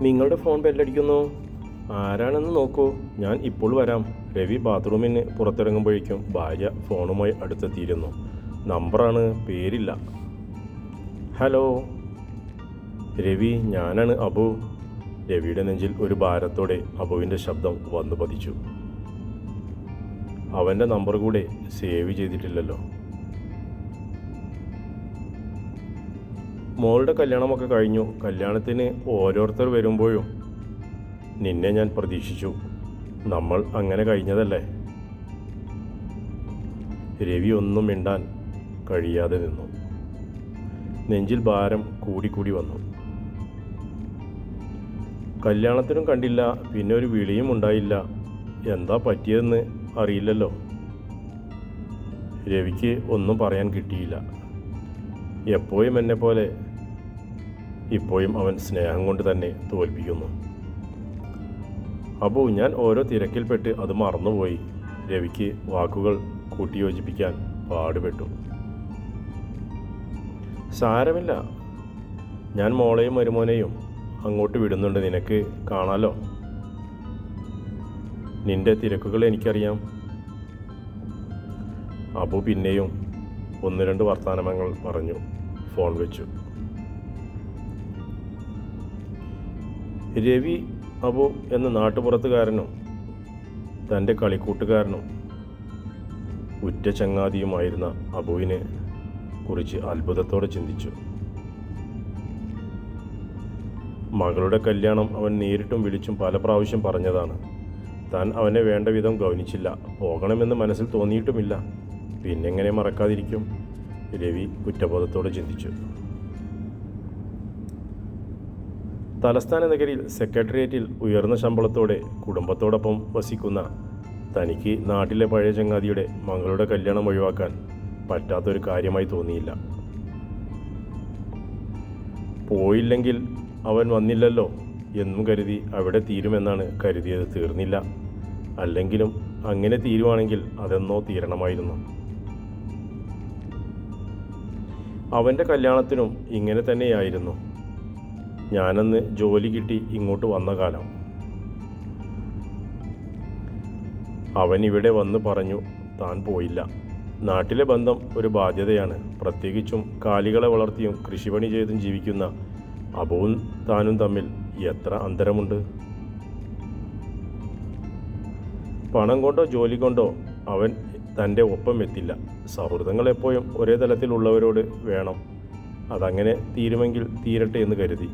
നിങ്ങളുടെ ഫോൺ ബെല്ലടിക്കുന്നു. ആരാണെന്ന് നോക്കൂ. ഞാൻ ഇപ്പോൾ വരാം. രവി ബാത്റൂമിന് പുറത്തിറങ്ങുമ്പോഴേക്കും ഭാര്യ ഫോണുമായി അടുത്തെത്തിയിരുന്നു. നമ്പറാണ് പേരില്ല. ഹലോ. രവി ഞാനാണ് അബു. രവിയുടെ നെഞ്ചിൽ ഒരു ഭാരത്തോടെ അബുവിന്റെ ശബ്ദം വന്നു പതിച്ചു അവന്റെ നമ്പർ കൂടെ സേവ് ചെയ്തിട്ടില്ലല്ലോ. മോളുടെ കല്യാണമൊക്കെ കഴിഞ്ഞു. കല്യാണത്തിന് ഓരോരുത്തർ വരുമ്പോഴും നിന്നെ ഞാൻ പ്രതീക്ഷിച്ചു. നമ്മൾ അങ്ങനെ കഴിഞ്ഞതല്ലേ? രവി ഒന്നും മിണ്ടാൻ കഴിയാതെ നിന്നു. നെഞ്ചിൽ ഭാരം കൂടിക്കൂടി വന്നു. കല്യാണത്തിനും കണ്ടില്ല പിന്നെ ഒരു വിളിയും ഉണ്ടായില്ല. എന്താ പറ്റിയതെന്ന് അറിയില്ലല്ലോ. രവിക്ക് ഒന്നും പറയാൻ കിട്ടിയില്ല. എപ്പോഴും എന്നെ പോലെ ഇപ്പോഴും അവൻ സ്നേഹം കൊണ്ട് തന്നെ തോൽപ്പിക്കുന്നു. അബു ഞാൻ ഓരോ തിരക്കിൽപ്പെട്ട് അത് മറന്നുപോയി. രവിക്ക് വാക്കുകൾ കൂട്ടിയോജിപ്പിക്കാൻ പാടുപെട്ടു. സാരമില്ല. ഞാൻ മോളെയും മരുമോനെയും അങ്ങോട്ട് വിടുന്നുണ്ട്. നിനക്ക് കാണാലോ? നിന്റെ തിരക്കുകൾ എനിക്കറിയാം. അബു പിന്നെയും ഒന്ന് രണ്ട് വർത്തമാനങ്ങൾ പറഞ്ഞു ഫോൺ വെച്ചു. രവി അബു എന്ന നാട്ടുപുറത്തുകാരനും തന്റെ കളിക്കൂട്ടുകാരനും ഉറ്റ ചങ്ങാതിയുമായിരുന്ന അബുവിനെ കുറിച്ച് അത്ഭുതത്തോടെ ചിന്തിച്ചു. മകളുടെ കല്യാണം അവൻ നേരിട്ടും വിളിച്ചും പല പ്രാവശ്യം പറഞ്ഞതാണ്. താൻ അവനെ വേണ്ട വിധം ഗൗനിച്ചില്ല. പോകണമെന്ന് മനസ്സിൽ തോന്നിയിട്ടുമില്ല. പിന്നെങ്ങനെ മറക്കാതിരിക്കും? രവി കുറ്റബോധത്തോടെ ചിന്തിച്ചു. തലസ്ഥാന നഗരിയിൽ സെക്രട്ടേറിയറ്റിൽ ഉയർന്ന ശമ്പളത്തോടെ കുടുംബത്തോടൊപ്പം വസിക്കുന്ന തനിക്ക് നാട്ടിലെ പഴയ ചങ്ങാതിയുടെ മകളുടെ കല്യാണം ഒഴിവാക്കാൻ പറ്റാത്തൊരു കാര്യമായി തോന്നിയില്ല. പോയില്ലെങ്കിൽ അവൻ വന്നില്ലല്ലോ എന്നും കരുതി അവിടെ തീരുമെന്നാണ് കരുതിയത് തീർന്നില്ല. അല്ലെങ്കിലും അങ്ങനെ തീരുവാണെങ്കിൽ അതെന്നോ തീരണമായിരുന്നു. അവന്റെ കല്യാണത്തിനും ഇങ്ങനെ തന്നെയായിരുന്നു. ഞാനന്ന് ജോലി കിട്ടി ഇങ്ങോട്ട് വന്ന കാലം. അവൻ ഇവിടെ വന്ന് പറഞ്ഞു താൻ പോയില്ല. നാട്ടിലെ ബന്ധം ഒരു ബാധ്യതയാണ്. പ്രത്യേകിച്ചും കാലികളെ വളർത്തിയും കൃഷിപണി ചെയ്തും ജീവിക്കുന്ന അബുവും താനും തമ്മിൽ എത്ര അന്തരമുണ്ട്? പണം കൊണ്ടോ ജോലി കൊണ്ടോ അവൻ തന്റെ ഒപ്പം എത്തില്ല. സൗഹൃദങ്ങൾ എപ്പോഴും ഒരേ തലത്തിലുള്ളവരോട് വേണം. അതങ്ങനെ തീരുമെങ്കിൽ തീരട്ടെ എന്ന് കരുതി.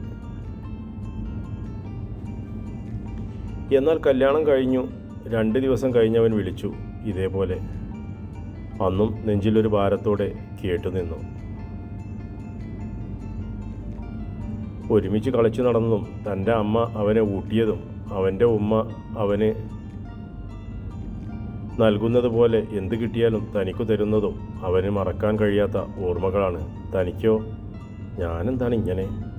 എന്നാൽ കല്യാണം കഴിഞ്ഞു. രണ്ട് ദിവസം കഴിഞ്ഞവൻ വിളിച്ചു. ഇതേപോലെ. അന്നും നെഞ്ചിലൊരു ഭാരത്തോടെ കേട്ടുനിന്നു ഒരുമിച്ച് കളിച്ചു നടന്നതും തന്റെ അമ്മ അവനെ ഊട്ടിയതും അവന്റെ ഉമ്മ അവന് നൽകുന്നത് പോലെ എന്ത് കിട്ടിയാലും തനിക്കു തരുന്നതും അവന് മറക്കാൻ കഴിയാത്ത ഓർമ്മകളാണ്. തനിക്കോ? ഞാനെന്താണ് ഇങ്ങനെ?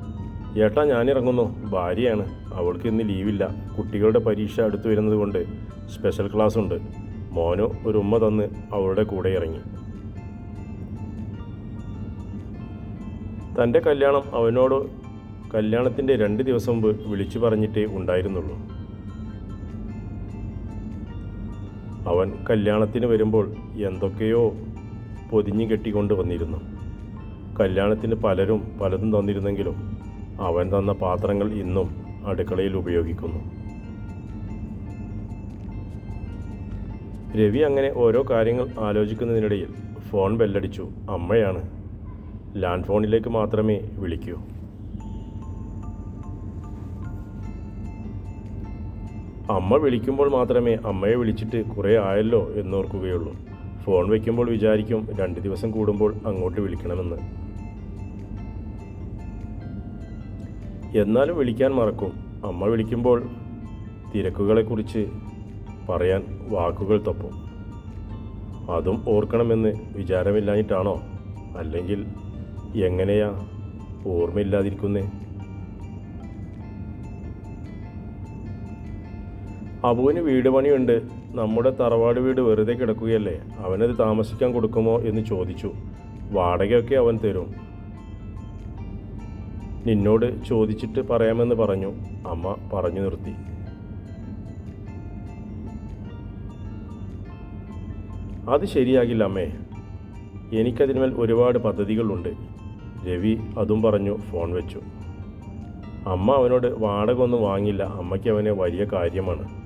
ഏട്ടാ ഞാനിറങ്ങുന്നു. ഭാര്യയാണ്. അവൾക്ക് ഇന്ന് ലീവില്ല. കുട്ടികളുടെ പരീക്ഷ അടുത്തു വരുന്നത് കൊണ്ട് സ്പെഷ്യൽ ക്ലാസ് ഉണ്ട്. മോനോ ഒരു ഉമ്മ തന്ന് അവളുടെ കൂടെ ഇറങ്ങി. തന്റെ കല്യാണം അവനോട് കല്യാണത്തിന്റെ രണ്ട് ദിവസം മുമ്പ് വിളിച്ചു പറഞ്ഞിട്ടേ ഉണ്ടായിരുന്നുള്ളൂ. അവൻ കല്യാണത്തിന് വരുമ്പോൾ എന്തൊക്കെയോ പൊതിഞ്ഞു കെട്ടിക്കൊണ്ട് വന്നിരുന്നു. കല്യാണത്തിന് പലരും പലതും തന്നിരുന്നെങ്കിലും അവൻ തന്ന പാത്രങ്ങൾ ഇന്നും അടുക്കളയിൽ ഉപയോഗിക്കുന്നു. രവി അങ്ങനെ ഓരോ കാര്യങ്ങൾ ആലോചിക്കുന്നതിനിടയിൽ ഫോൺ ബെല്ലടിച്ചു. അമ്മയാണ്. ലാൻഡ് ഫോണിലേക്ക് മാത്രമേ വിളിക്കൂ. അമ്മ വിളിക്കുമ്പോൾ മാത്രമേ അമ്മയെ വിളിച്ചിട്ട് കുറേ ആയല്ലോ എന്നോർക്കുകയുള്ളൂ. ഫോൺ വയ്ക്കുമ്പോൾ വിചാരിക്കും രണ്ട് ദിവസം കൂടുമ്പോൾ അങ്ങോട്ട് വിളിക്കണമെന്ന്. എന്നാലും വിളിക്കാൻ മറക്കും. അമ്മ വിളിക്കുമ്പോൾ തിരക്കുകളെക്കുറിച്ച് പറയാൻ വാക്കുകൾ തപ്പും. അതും ഓർക്കണമെന്ന് വിചാരമില്ലാഞ്ഞിട്ടാണോ? അല്ലെങ്കിൽ എങ്ങനെയാ ഓർമ്മയില്ലാതിരിക്കുന്നേ? അബുവിന് വീട് പണിയുണ്ട്. നമ്മുടെ തറവാട് വീട് വെറുതെ കിടക്കുകയല്ലേ? അവനത് താമസിക്കാൻ കൊടുക്കുമോ എന്ന് ചോദിച്ചു. വാടകയൊക്കെ അവൻ തരും. നിന്നോട് ചോദിച്ചിട്ട് പറയാമെന്ന് പറഞ്ഞു. അമ്മ പറഞ്ഞു നിർത്തി. അത് ശരിയാകില്ല അമ്മേ. എനിക്കതിന്മേൽ ഒരുപാട് പദ്ധതികളുണ്ട്. രവി അതും പറഞ്ഞു ഫോൺ വെച്ചു. അമ്മ അവനോട് വാടക ഒന്നും വാങ്ങില്ല. അമ്മയ്ക്ക് അവന് വലിയ കാര്യമാണ്.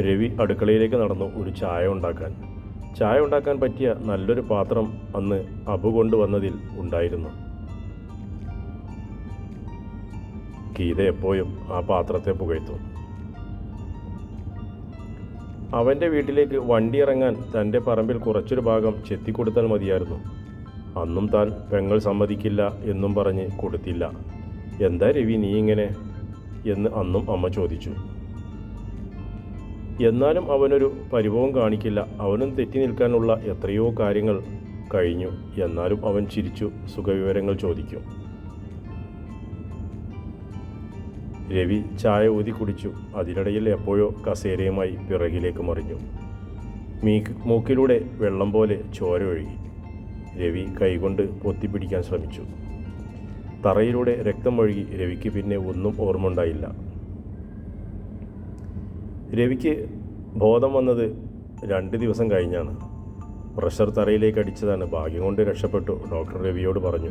രവി അടുക്കളയിലേക്ക് നടന്നു ഒരു ചായ ഉണ്ടാക്കാൻ. ചായ ഉണ്ടാക്കാൻ പറ്റിയ നല്ലൊരു പാത്രം അന്ന് അബു കൊണ്ടുവന്നതിൽ ഉണ്ടായിരുന്നു. ഗീത എപ്പോഴും ആ പാത്രത്തെ പുകഴ്ത്തും. അവന്റെ വീട്ടിലേക്ക് വണ്ടി ഇറങ്ങാൻ തന്റെ പറമ്പിൽ കുറച്ചൊരു ഭാഗം ചെത്തിക്കൊടുത്താൽ മതിയായിരുന്നു. അന്നും താൻ പെങ്ങൾ സമ്മതിക്കില്ല എന്നും പറഞ്ഞ് കൊടുത്തില്ല. എന്താ രവി നീ ഇങ്ങനെ? എന്ന് അന്നും അമ്മ ചോദിച്ചു. എന്നാലും അവനൊരു പരിഭവം കാണിക്കില്ല. അവനും തെറ്റി നിൽക്കാനുള്ള എത്രയോ കാര്യങ്ങൾ കഴിഞ്ഞു. എന്നാലും അവൻ ചിരിച്ചു. സുഖവിവരങ്ങൾ ചോദിക്കും. രവി ചായ ഊതി കുടിച്ചു. അതിനിടയിൽ എപ്പോഴോ കസേരയുമായി പിറകിലേക്ക് മറിഞ്ഞു. മീ മൂക്കിലൂടെ വെള്ളം പോലെ ചോര ഒഴുകി. രവി കൈകൊണ്ട് പൊത്തിപ്പിടിക്കാൻ ശ്രമിച്ചു. തറയിലൂടെ രക്തം ഒഴുകി രവിക്ക് പിന്നെ ഒന്നും ഓർമ്മ ഉണ്ടായില്ല രവിക്ക് ബോധം വന്നത് രണ്ട് ദിവസം കഴിഞ്ഞാണ്. പ്രഷർ തറയിലേക്ക് അടിച്ചതാണ്. ഭാഗ്യം കൊണ്ട് രക്ഷപ്പെട്ടു. ഡോക്ടർ രവിയോട് പറഞ്ഞു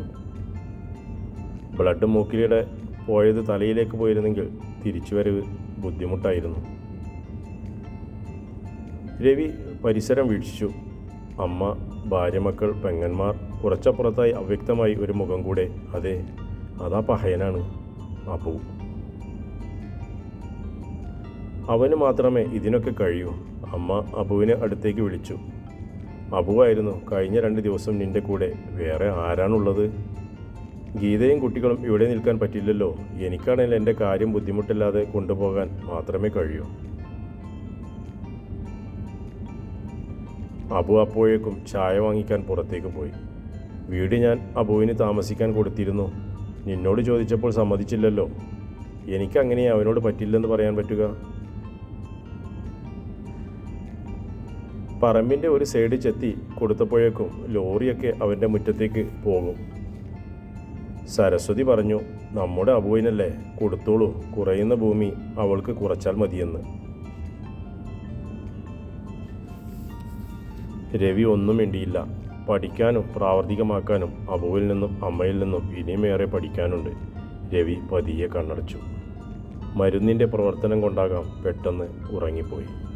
ബ്ലഡ് മൂക്കിലൂടെ പോയത് തലയിലേക്ക് പോയിരുന്നെങ്കിൽ തിരിച്ചുവരവ് ബുദ്ധിമുട്ടായിരുന്നു രവി പരിസരം വീക്ഷിച്ചു. അമ്മ ഭാര്യ മക്കൾ പെങ്ങന്മാർ കുറച്ചപ്പുറത്തായി അവ്യക്തമായി ഒരു മുഖം കൂടെ അതെ അതാ പഹയനാണ്. അപ്പു അവന് മാത്രമേ ഇതിനൊക്കെ കഴിയൂ. അമ്മ അബുവിനെ അടുത്തേക്ക് വിളിച്ചു. അബുവായിരുന്നു കഴിഞ്ഞ രണ്ട് ദിവസം നിന്റെ കൂടെ വേറെ ആരാണുള്ളത്? ഗീതയും കുട്ടികളും ഇവിടെ നിൽക്കാൻ പറ്റില്ലല്ലോ. എനിക്കാണെങ്കിൽ എന്റെ കാര്യം ബുദ്ധിമുട്ടില്ലാതെ കൊണ്ടുപോകാൻ മാത്രമേ കഴിയൂ. അബു അപ്പോഴേക്കും ചായ വാങ്ങിക്കാൻ പുറത്തേക്ക് പോയി. വീട് ഞാൻ അബുവിന് താമസിക്കാൻ കൊടുത്തിരുന്നു. നിന്നോട് ചോദിച്ചപ്പോൾ സമ്മതിച്ചില്ലല്ലോ. എനിക്കങ്ങനെ അവനോട് പറ്റില്ലെന്ന് പറയാൻ പറ്റുക. പറമ്പിന്റെ ഒരു സൈഡ് ചെത്തി കൊടുത്തപ്പോഴേക്കും ലോറിയൊക്കെ അവന്റെ മുറ്റത്തേക്ക് പോകും. സരസ്വതി പറഞ്ഞു നമ്മുടെ അബുവിനല്ലേ കൊടുത്തോളൂ. കുറയുന്ന ഭൂമി അവൾക്ക് കുറച്ചാൽ മതിയെന്ന്. രവി ഒന്നും വേണ്ടിയില്ല പഠിക്കാനും പ്രാവർത്തികമാക്കാനും അബുവിൽ നിന്നും അമ്മയിൽ നിന്നും ഇനിയുമേറെ പഠിക്കാനുണ്ട്. രവി പതിയെ കണ്ണടച്ചു. മരുന്നിന്റെ പ്രവർത്തനം കൊണ്ടാകാം പെട്ടെന്ന് ഉറങ്ങിപ്പോയി.